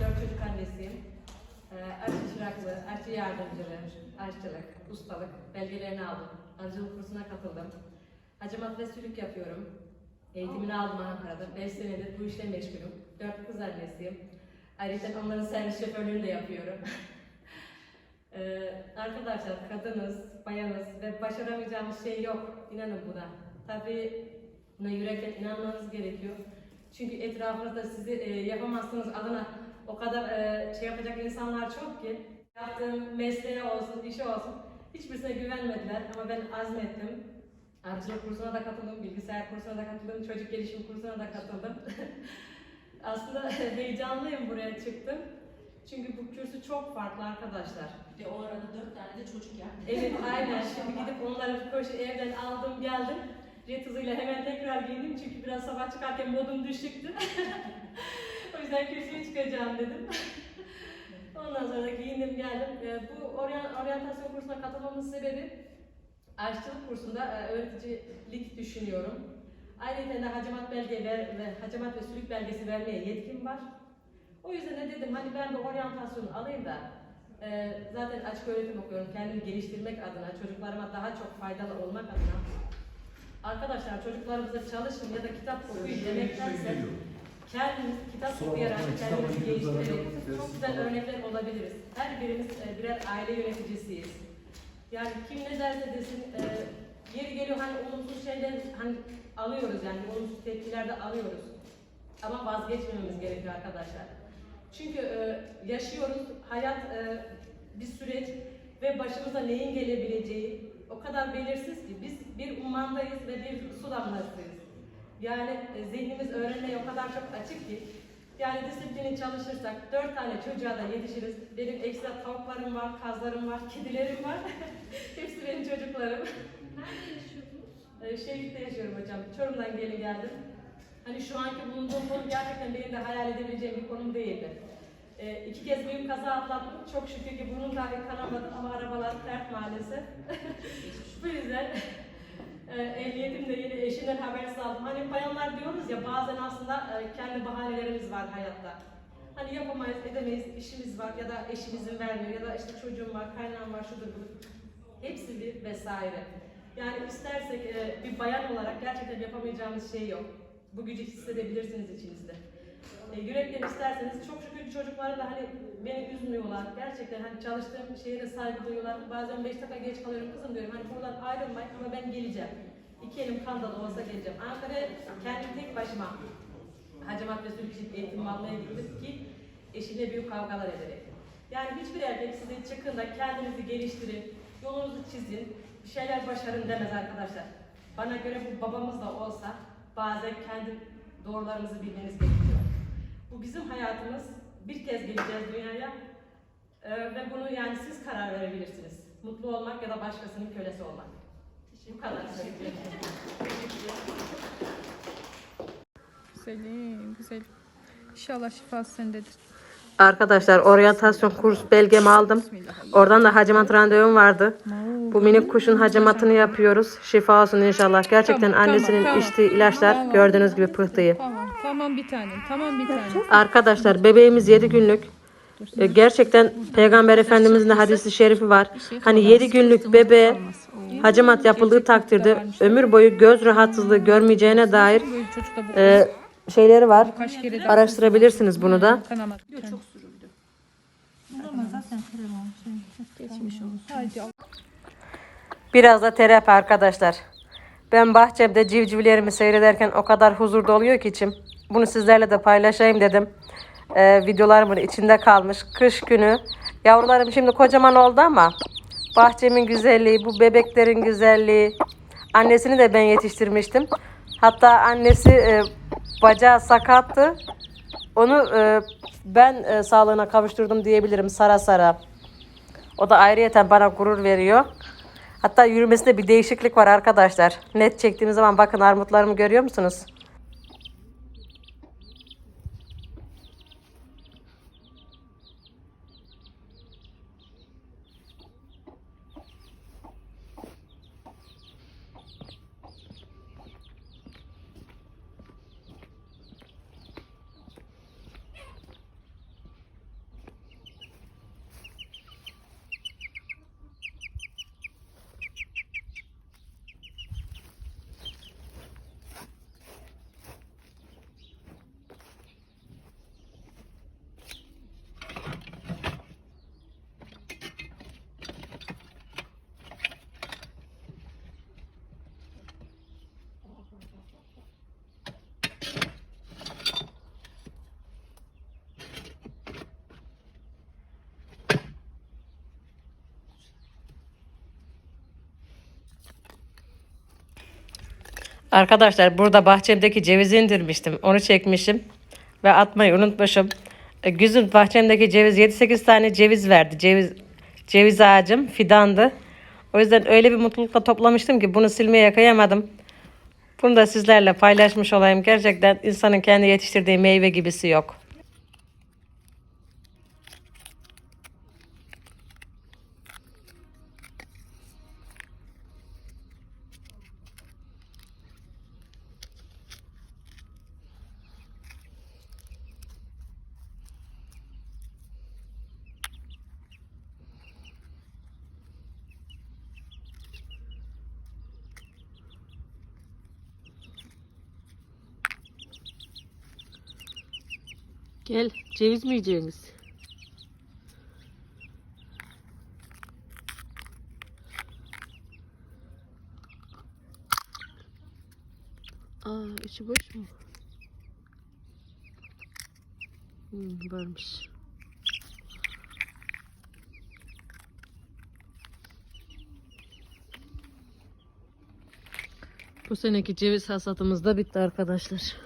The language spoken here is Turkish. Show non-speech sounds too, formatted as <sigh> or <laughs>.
Dört çocuk annesiyim. Ee, aşçı çıraklığı, aşçı yardımcılığı, aşçılık, ustalık belgelerini aldım. Arıcılık kursuna katıldım. Hacamat ve sülük yapıyorum. Eğitimini aldım Ankara'da. 5 senedir bu işle meşgulüm. Dört kız annesiyim. Ayrıca onların servis şoförlüğünü de yapıyorum. <laughs> Ee, arkadaşlar kadınız, bayanız ve başaramayacağımız şey yok. İnanın buna. Tabii buna yürekten inanmanız gerekiyor. Çünkü etrafınızda sizi e, yapamazsınız adına o kadar e, şey yapacak insanlar çok ki. Yaptığım mesleğe olsun, işe olsun hiçbirisine güvenmediler ama ben azmettim. Arıcılık kursuna da katıldım, bilgisayar kursuna da katıldım, çocuk gelişim kursuna da katıldım. <laughs> Aslında <laughs> heyecanlıyım buraya çıktım. Çünkü bu kürsü çok farklı arkadaşlar. Bir de o arada dört tane de çocuk yani. Evet <laughs> aynen. Şimdi gidip onları koşu evden aldım geldim. Jet hızıyla hemen tekrar giyindim çünkü biraz sabah çıkarken modum düşüktü. O yüzden kürsüye çıkacağım dedim. <laughs> Ondan sonra da giyindim geldim. Ee, bu oryan, oryantasyon kursuna katılmamın sebebi aşçılık kursunda e, öğreticilik düşünüyorum. Ayrıca de hacamat belge ver, ve hacamat ve sülük belgesi vermeye yetkim var. O yüzden de dedim hani ben bir oryantasyonu alayım da e, zaten açık öğretim okuyorum kendimi geliştirmek adına, çocuklarıma daha çok faydalı olmak adına. Arkadaşlar çocuklarımıza çalışın ya da kitap okuyun demektense kendimiz kitap okuyarak, kendimizi geliştirerek çok güzel örnekler olabiliriz. Her birimiz e, birer aile yöneticisiyiz. Yani kim ne derse desin, e, yeri geliyor hani olumsuz şeyler hani alıyoruz yani olumsuz tepkiler de alıyoruz. Ama vazgeçmememiz gerekiyor arkadaşlar. Çünkü e, yaşıyoruz, hayat e, bir süreç ve başımıza neyin gelebileceği o kadar belirsiz ki biz bir ummandayız ve bir su damlasıyız. Yani e, zihnimiz öğrenmeye o kadar çok açık ki yani disiplini çalışırsak dört tane çocuğa da yetişiriz. Benim ekstra tavuklarım var, kazlarım var, kedilerim var. <laughs> Hepsi benim çocuklarım. Nerede yaşıyordunuz? Ee, <laughs> Şehirde yaşıyorum hocam. Çorum'dan gelin geldim. Hani şu anki bulunduğum konum gerçekten benim de hayal edebileceğim bir konum değildi. Ee, iki kez büyük kaza atlattım. Çok şükür ki bunun dahi kanamadı ama arabalar sert maalesef. <laughs> Bu yüzden e, ehliyetim de yeni eşimden habersiz aldım. Hani bayanlar diyoruz ya bazen aslında e, kendi bahanelerimiz var hayatta. Hani yapamayız, edemeyiz, işimiz var ya da eşimizin vermiyor ya da işte çocuğum var, kaynağım var, şudur budur. Hepsi bir vesaire. Yani istersek e, bir bayan olarak gerçekten yapamayacağımız şey yok. Bu gücü hissedebilirsiniz içinizde. E, yürekten isterseniz çok şükür çocukları da hani beni üzmüyorlar. Gerçekten hani çalıştığım şeye saygı duyuyorlar. Bazen 5 dakika geç kalıyorum kızım diyorum hani buradan ayrılmayın ama ben geleceğim. İki elim kanda da olsa geleceğim. Ankara'ya kendim tek başıma Hacamat ve Sülük eğitim almaya gittim ki eşimle büyük kavgalar ederek. Yani hiçbir erkek size çıkın da kendinizi geliştirin, yolunuzu çizin, bir şeyler başarın demez arkadaşlar. Bana göre bu babamız da olsa bazen kendi doğrularımızı bilmeniz gerekiyor. Bu bizim hayatımız. Bir kez geleceğiz dünyaya Ee, ve bunu yani siz karar verebilirsiniz. Mutlu olmak ya da başkasının kölesi olmak. Bu kadar söyleyeceğim. Güzelim, güzel. İnşallah şifası sendedir. Arkadaşlar oryantasyon kurs belgemi aldım. Oradan da hacamat randevum vardı. Bu minik kuşun hacamatını yapıyoruz. Şifa olsun inşallah. Gerçekten annesinin içtiği ilaçlar gördüğünüz gibi pıhtıyı. Tamam, bir tanem, tamam bir tanem. Arkadaşlar bebeğimiz 7 günlük. Ee, Gerçekten Peygamber Efendimizin de hadisi şerifi var. Hani 7 günlük bebeğe hacamat yapıldığı takdirde ömür boyu göz rahatsızlığı görmeyeceğine dair e, şeyleri var. Araştırabilirsiniz bunu da. kanamadı. Çok sürüldü. Geçmiş olsun. Haydi al. Biraz da terapi arkadaşlar. Ben bahçemde civcivlerimi seyrederken o kadar huzur doluyor ki içim. Bunu sizlerle de paylaşayım dedim. Ee, videolarımın içinde kalmış. Kış günü. Yavrularım şimdi kocaman oldu ama bahçemin güzelliği, bu bebeklerin güzelliği. Annesini de ben yetiştirmiştim. Hatta annesi e, bacağı sakattı. Onu e, ben e, sağlığına kavuşturdum diyebilirim sara sara. O da ayrıyeten bana gurur veriyor. Hatta yürümesinde bir değişiklik var arkadaşlar. Net çektiğim zaman bakın armutlarımı görüyor musunuz? Arkadaşlar burada bahçemdeki cevizi indirmiştim. Onu çekmişim ve atmayı unutmuşum. E, Güzün bahçemdeki ceviz 7-8 tane ceviz verdi. Ceviz ceviz ağacım fidandı. O yüzden öyle bir mutlulukla toplamıştım ki bunu silmeye kıyamadım. Bunu da sizlerle paylaşmış olayım. Gerçekten insanın kendi yetiştirdiği meyve gibisi yok. Gel ceviz mi yiyeceksiniz? Aa içi boş mu? Hmm, varmış. Bu seneki ceviz hasadımız da bitti arkadaşlar.